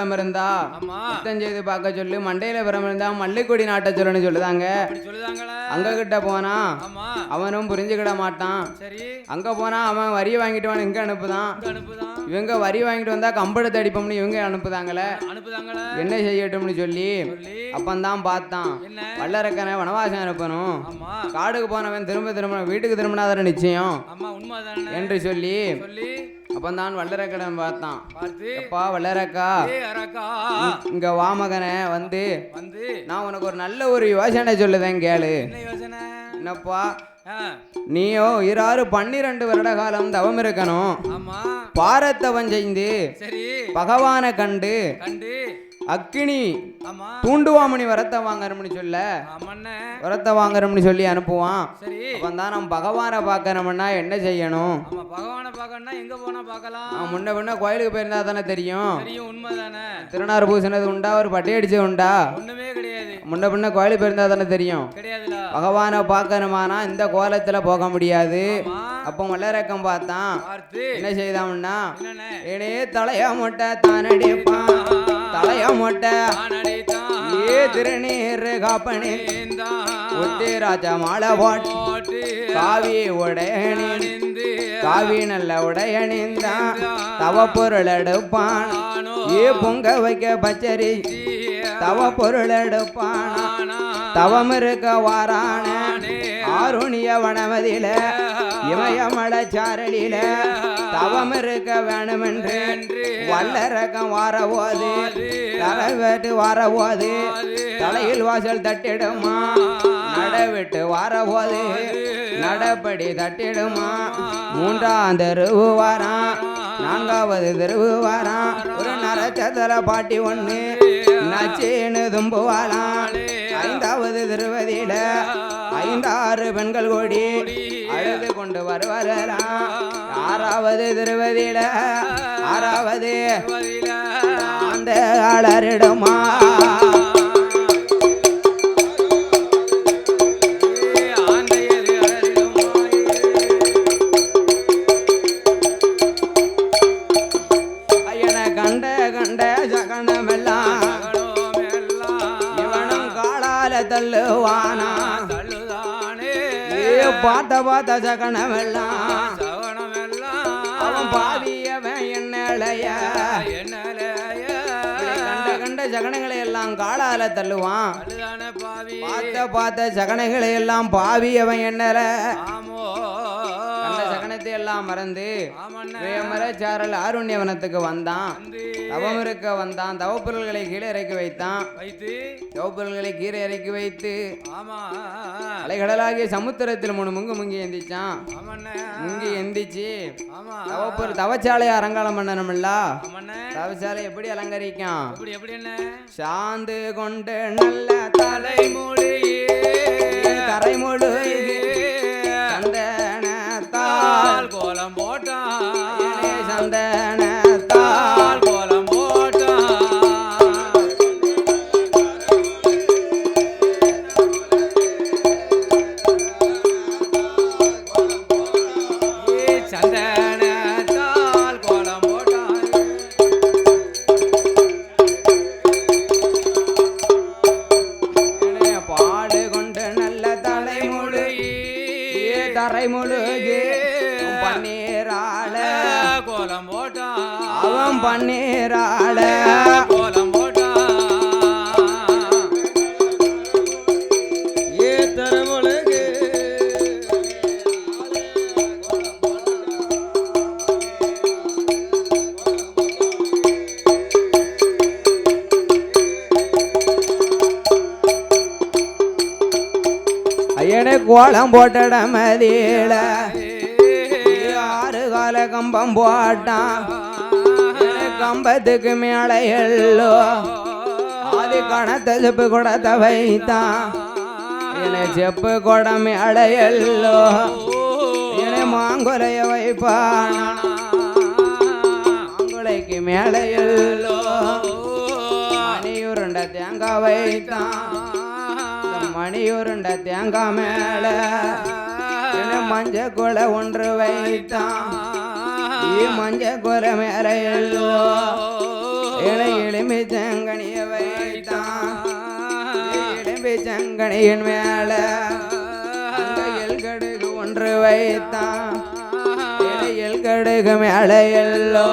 விரம் இருந்தா சுத்தம் செய்து பார்க்க சொல்லு மண்டையில விரம் இருந்தா மல்லிக்கொடி நாட்ட சொல்லுன்னு சொல்லுதாங்க. அங்க கிட்ட போனா அவனும் புரிஞ்சுக்கிட மாட்டான். அங்க போனா அவன் வரி வாங்கிட்டு வந்து இங்க அனுப்புதான். இவங்க வரி வாங்கிட்டு வந்தா கம்பளத்தை அடிப்போம்னு இவங்க அனுப்புதாங்களே. என்ன செய்யட்டும்னு சொல்லி அப்பந்தான் பார்த்தான். வல்லரக்கனை வனவாசம் அனுப்பணும். காடுக்கு போனவன் திரும்ப திரும்ப வீட்டுக்கு திரும்பினாதான நிச்சயம்? என்று சொல்லி அப்பந்தான் வல்லரக்கடன் பார்த்தான். பார்த்து அப்பா வல்லரக்கா? இங்க வா மகனே வந்து. வந்து. நான் உனக்கு ஒரு நல்ல ஒரு யோசனை சொல்லுதேன் கேளு. என்னப்பா? நீயோ இராறு பன்னிரண்டு வருட காலம் தவம் இருக்கணும். ஆமா. பாரத்தவன் செய்து பகவானை கண்டு. அக்கினி. தூண்டுவாமணி வரத்தை வாங்கணும்னு சொல்ல. வரத்தை வாங்கணும்னு சொல்லி அனுப்புவான். அப்போ தான் நம்ம பகவானை பார்க்கணும்னா என்ன செய்யணும்? பகவானை பார்க்கணும்னா எங்க போனா பார்க்கலாம். முன்ன பின்ன கோயிலுக்கு போயிருந்தா தானே தெரியும். உண்மைதானே? திருநாறு பூசினது உண்டா? ஒரு பட்டி அடிச்சது உண்டா? ஒண்ணுமே கிடையாது. முன்ன பின்ன கோயிலுக்கு போயிருந்தா தானே தெரியும். பகவானை பார்க்கணுமானா இந்த கோலத்தில் போக முடியாது. அப்போ மல்லரக்கம் பார்த்தான் பார்த்து. என்ன செய்தான்னா ஏனே தலைய மொட்டை தானடிப்பான் தலைய மொட்டை ஏ திருநீர் காப்பனே. ஏந்தான் உத்திராஜ மாலை போட்டு காவி உடையணி அணிந்து காவி நல்ல உடையணிந்தான் தவ பொருள் எடுப்பான். ஏ பொங்க வைக்க பச்சரி தவ பொருள் எடுப்பான். தவம் இருக்க வாரான ஆருணிய வனமதியில இமயமல சாரலில தவம் இருக்க வேணுமென்று வல்லரகம் வாரவோது தரவேட்டு வாரவோது தலையில் வாசல் தட்டிடுமா? நடவிட்டு வாரவோது நடப்படி தட்டிடுமா? மூன்றாம் தெருவு வாரான் நான்காவது தெருவு வாரான் ஒரு நரச்சதல பாட்டி ஒண்ணு நச்சேனு தும்புவாளாம். ஐந்தாவது திருவதியில ஐந்தாறு பெண்கள் கூடி அழுது கொண்டு வருவாராம் ஆறாவது திருவதியில ஆறாவது அந்த ஆளரிடுமா காலால தள்ளுவானா? ஏ பார்த்த பார்த்த ஜகனமெல்லாம் அவன் பாவியவன் என்னளைய கண்ட கண்ட ஜகனங்களை எல்லாம் காலால தள்ளுவான். பார்த்த பார்த்த எல்லாம் பாவியவன் என்னல கண்ட ஜகனத்தை எல்லாம் மறந்து வேமரச்சாரல் ஆருண்யவனத்துக்கு வந்தான். தவம் இருக்க வந்தான். தவப்பொருள்களை கீழே இறக்கி வைத்தான். வைத்து தவப்பொருள்களை கீழே இறக்கி வைத்து ஆமா. அலைகடலாகிய சமுத்திரத்தில் மூணு முங்கு முங்கி எந்திச்சான். ஆமாண்ணே. முங்கி எந்திச்சு ஆமா. தவப்பொருள் தவச்சாலையை அலங்காரம் பண்ணணும்ல தவச்சாலை எப்படி அலங்கரிக்கும் சாந்து கொண்டு நல்ல தலை மொழியே ஏ தரைமுழுகு பன்னீராள. கோலம் போட்டான் அவன் பன்னீராள. கோலம் போட்டட மதியில. ஆறு கால கம்பம் போட்டான். கம்பத்துக்கு மேலே எல்லோ அது கணத்தை செப்பு குடத்தை வைத்தான். என்னை செப்பு குடம் மேலே எல்லோ என்னை மாங்குலைய வைப்பான் மாங்குலைக்கு மேலே எல்லோ அணியுருண்ட தேங்காய் வைத்தான். இந்த மணி உருண்டை தேங்காய் மேல. என்னை மஞ்சள் குலை ஒன்று வைத்தான். மஞ்ச குர மேல எல்லோ. எலும்பி சங்கனிய வைத்தான். எலும்பி சங்கனியின் மேல. எல்கடுகு ஒன்று வைத்தான். எல்கடுகு மேல எல்லோ.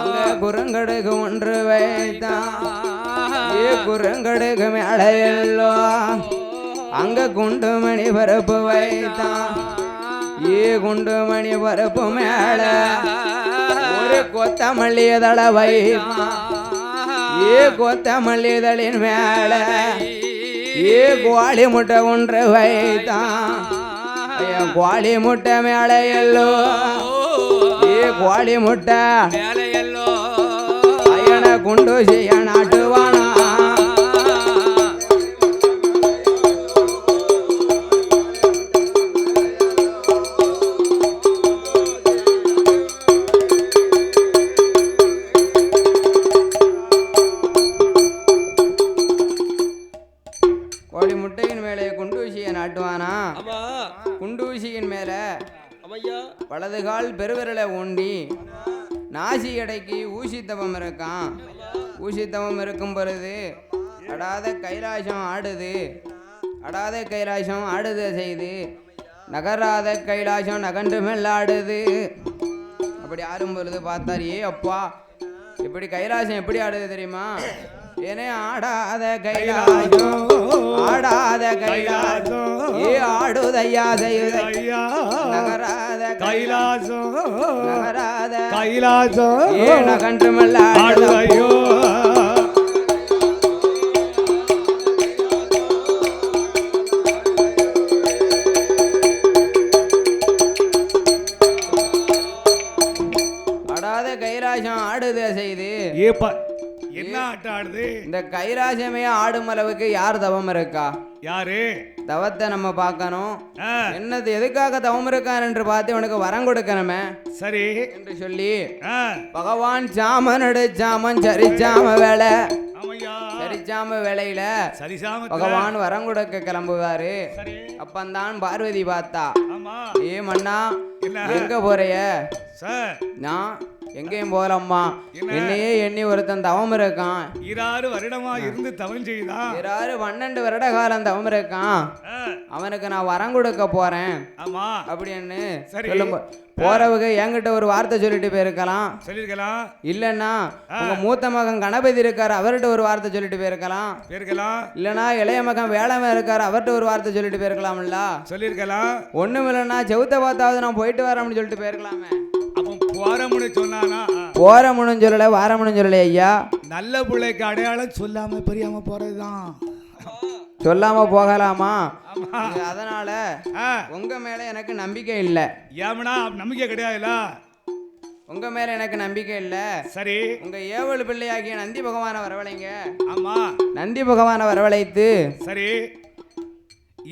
அங்க குறுங்கடுகு ஒன்று வைத்தான். ஏ குறுங்கடுகு மேல எல்லோ அங்க குண்டுமணி பரப்பு வைத்தான். ஏ குண்டுமணி பரப்பு மேல. ஒரு கொத்தமல்லி தள வைப்பான் ஏ கொத்தமல்லி தளின் மேல. ஏ கோழி முட்டை ஒன்று வைத்தான். ஐயா, கோழி முட்டை மேல எல்லோ ஏ கோழி முட்டை. மேல எல்லோ அயன குண்டு செய்ய நாட்டுவானா நாட்டுவானா? குண்டூசியின் மேல வலது கால் பெருவிரலை ஊண்டி நாசி எடைக்கு ஊசி தவம் இருக்கான் ஊசி தவம் இருக்கும் பொழுது அடாத கைலாசம் ஆடுது. அடாத கைலாசம் ஆடுத செய்து. நகராத கைலாசம் நகன்று மெல்லாடுது அப்படி ஆடும் பொழுது பார்த்தார் ஏ அப்பா இப்படி கைலாசம் எப்படி ஆடுது தெரியுமா? ஏனே ஆடாத கைலாசம். ஆடாத கைலாசம். ஏ ஆடுதையா செய்யுதை. ஐயா நகராத கைலாசம். நகராத. கைலாசம். ஏ நகன்று மெல்லாடுத ஆடுதையோ. அடாத கைலாசம் ஆடுத செய்து. ஏப்பா என்ன ஆட்டம் ஆடுது இந்த கைலாசமே ஆடும் அளவுக்கு யார் தவம் இருக்கா? யாரு? தவத்தை நம்ம பார்க்கணும். என்னது எதுக்காக தவம் இருக்கான் என்று பார்த்து இவனுக்கு வரம் கொடுக்கணுமே? சரி. என்று சொல்லி பகவான் சாமனடு சாமன் சரிச்சாம வேலை ஆமையா? சரிச்சாம வேலையில சரிசாம பகவான் வரம் கொடுக்க கிளம்புவாரு. சரி. அப்பந்தான் பார்வதி பார்த்தா ஏ மண்ணா என்ன? எங்க போறிய சார். நான் எங்கேயும் போகலம்மா. என்ன? என்னையே எண்ணி ஒருத்தன் தவம் இருக்கான். இராறு வருடமா இருந்து தவம் செய்தான். யாரு பன்னெண்டு வருட காலம் தவம் இருக்கான். அவனுக்கு நான் வரம் கொடுக்க போறேன். ஆமா. அப்படின்னு. சொல்லும் போறவங்க என்கிட்ட ஒரு வார்த்தை சொல்லிட்டு போயிருக்கலாம். சொல்லிருக்கலாம் இல்லைன்னா உங்க மூத்த மகன் கணபதி இருக்காரு அவர்கிட்ட ஒரு வார்த்தை சொல்லிட்டு போயிருக்கலாம். போயிருக்கலாம். இல்லைன்னா இளைய மகன் வேளாண்மை இருக்காரு அவர்கிட்ட ஒரு வார்த்தை சொல்லிட்டு போயிருக்கலாம்ல. சொல்லிருக்கலாம் ஒண்ணும் இல்லைன்னா செவுத்த பார்த்தாவது நான் போயிட்டு வரேன்னு சொல்லிட்டு போயிருக்கலாமே. போறமுன்னு சொன்னானா? ஆ, போறமுன்னு சொல்லல வாரமுன்னு சொல்லல ஐயா. நல்ல பிள்ளைக்கு அடையாளம் சொல்லாம பெரியாம போறதுதான். சொல்லாம போகலாமா? அதனால உங்க மேல எனக்கு நம்பிக்கை இல்லை. ஏமனா நம்பிக்கை கிடையாதுல உங்க மேல எனக்கு நம்பிக்கை இல்லை. சரி. உங்க ஏவல் பிள்ளையாகிய நந்தி பகவானை வரவழைங்க. ஆமா. நந்தி பகவானை வரவழைத்து சரி.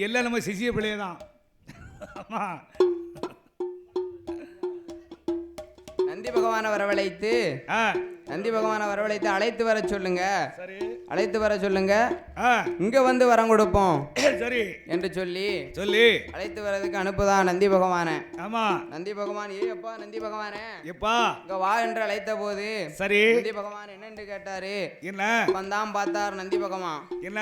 எல்லாம் நம்ம சிசிய பிள்ளைய தான் ஆமா. பகவானை வரவழைத்து நந்தி பகவானை வரவழைத்து அழைத்து வர சொல்லுங்க. சரி. அழைத்து வர சொல்லுங்க. இங்க வந்து வரம் கொடுப்போம். சரி. என்று சொல்லி சொல்லி. அழைத்து வரதுக்கு அனுப்புதான் நந்தி பகவானை. ஆமா. நந்தி பகவான் ஏ அப்பா நந்தி பகவானே. எப்பா? இங்க வா என்று அழைத்த போது சரி. நந்தி பகவான் என்னென்று கேட்டாரு. என்ன? வந்தான் பார்த்தார் நந்தி பகவான். என்ன?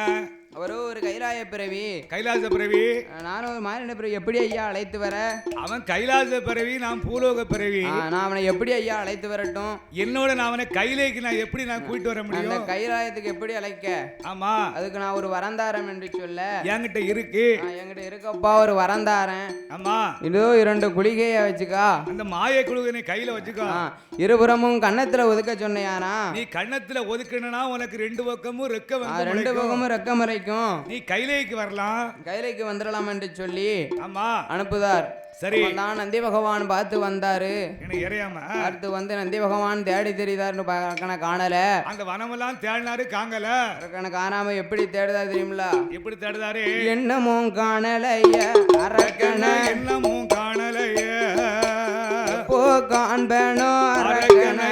அவரோ ஒரு கைலாய பிறவி. கைலாச பிறவி. நானும் ஒரு மாநில பிறவி. எப்படி ஐயா அழைத்து வர? அவன் கைலாச பிறவி நான் பூலோக பிறவி. நான் அவனை எப்படி ஐயா அழைத்து வரட்டும்? என்னோட நான் அவனை கையிலேக்கு நான் எப்படி நான் கூட்டிட்டு வர முடியும்? கைலாயத்துக்கு எப்படி அழைக்க? ஆமா. அதுக்கு நான் ஒரு வரந்தாரம் என்று சொல்ல. என்கிட்ட இருக்கு. நான் என்கிட்ட இருக்கப்பா ஒரு வரந்தாரன் ஆமா. இதோ இரண்டு குளிகையை வச்சுக்கா. அந்த மாய குழுவினை கையில வச்சுக்கோ. இருபுறமும் கன்னத்துல ஒதுக்க சொன்னையானா? நீ கன்னத்துல ஒதுக்கணும்னா உனக்கு ரெண்டு பக்கமும் ரெக்க ரெண்டு. பக்கமும் ரெக்க முறைக்கும் நீ கையிலேக்கு வரலாம். கைலைக்கு வந்துடலாம் என்று சொல்லி ஆமா. அனுப்புதார். சரி. தான் நந்தி பகவான் பார்த்து வந்தாரு. அடுத்து வந்து நந்தி பகவான் தேடி தெரியுதாருன்னு பார்க்கன காணல. அந்த வனமெல்லாம் தேடினாரு காங்கல. அரக்கனை காணாம எப்படி தேடுதா தெரியுமில எப்படி தேடுதாரு? என்னமும் காணலைய அரக்கனை. என்னமும் காணலையே. எப்போ காண்பனோ அரக்கனை